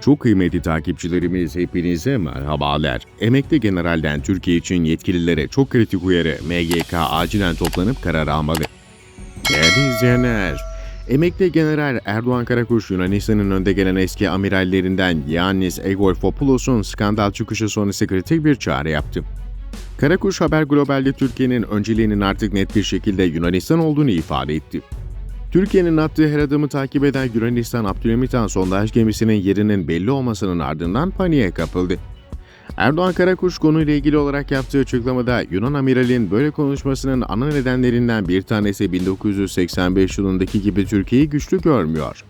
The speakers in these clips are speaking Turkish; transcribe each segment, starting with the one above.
Çok kıymetli takipçilerimiz hepinize merhabalar. Emekli generalden Türkiye için yetkililere çok kritik uyarı MGK acilen toplanıp karar almalı. Değerli izleyenler, Emekli General Erdoğan Karakuş, Yunanistan'ın önde gelen eski amirallerinden Yannis Egorfopoulos'un skandal çıkışı sonrası kritik bir çağrı yaptı. Karakuş Haber Global'de Türkiye'nin önceliğinin artık net bir şekilde Yunanistan olduğunu ifade etti. Türkiye'nin attığı her adımı takip eden Yunanistan Abdülhamit Han sondaj gemisinin yerinin belli olmasının ardından paniğe kapıldı. Erdoğan Karakuş konuyla ilgili olarak yaptığı açıklamada Yunan amiralin böyle konuşmasının ana nedenlerinden bir tanesi 1985 yılındaki gibi Türkiye'yi güçlü görmüyor.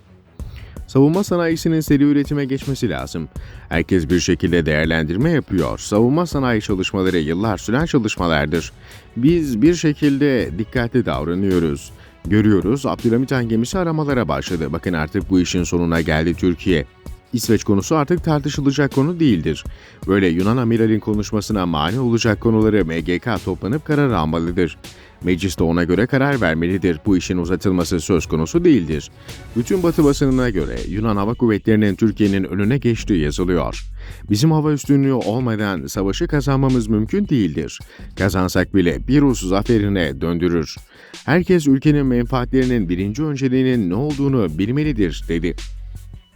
Savunma sanayisinin seri üretime geçmesi lazım. Herkes bir şekilde değerlendirme yapıyor. Savunma sanayi çalışmaları yıllar süren çalışmalardır. Biz bir şekilde dikkatli davranıyoruz. Görüyoruz Abdülhamit Han gemisi aramalara başladı. Bakın artık bu işin sonuna geldi Türkiye. İsveç konusu artık tartışılacak konu değildir. Böyle Yunan amiralin konuşmasına mani olacak konuları MGK toplanıp karar almalıdır. Meclis de ona göre karar vermelidir. Bu işin uzatılması söz konusu değildir. Bütün Batı basınına göre Yunan Hava Kuvvetleri'nin Türkiye'nin önüne geçtiği yazılıyor. Bizim hava üstünlüğü olmadan savaşı kazanmamız mümkün değildir. Kazansak bile bir Rus zaferine döndürür. Herkes ülkenin menfaatlerinin birinci önceliğinin ne olduğunu bilmelidir, dedi.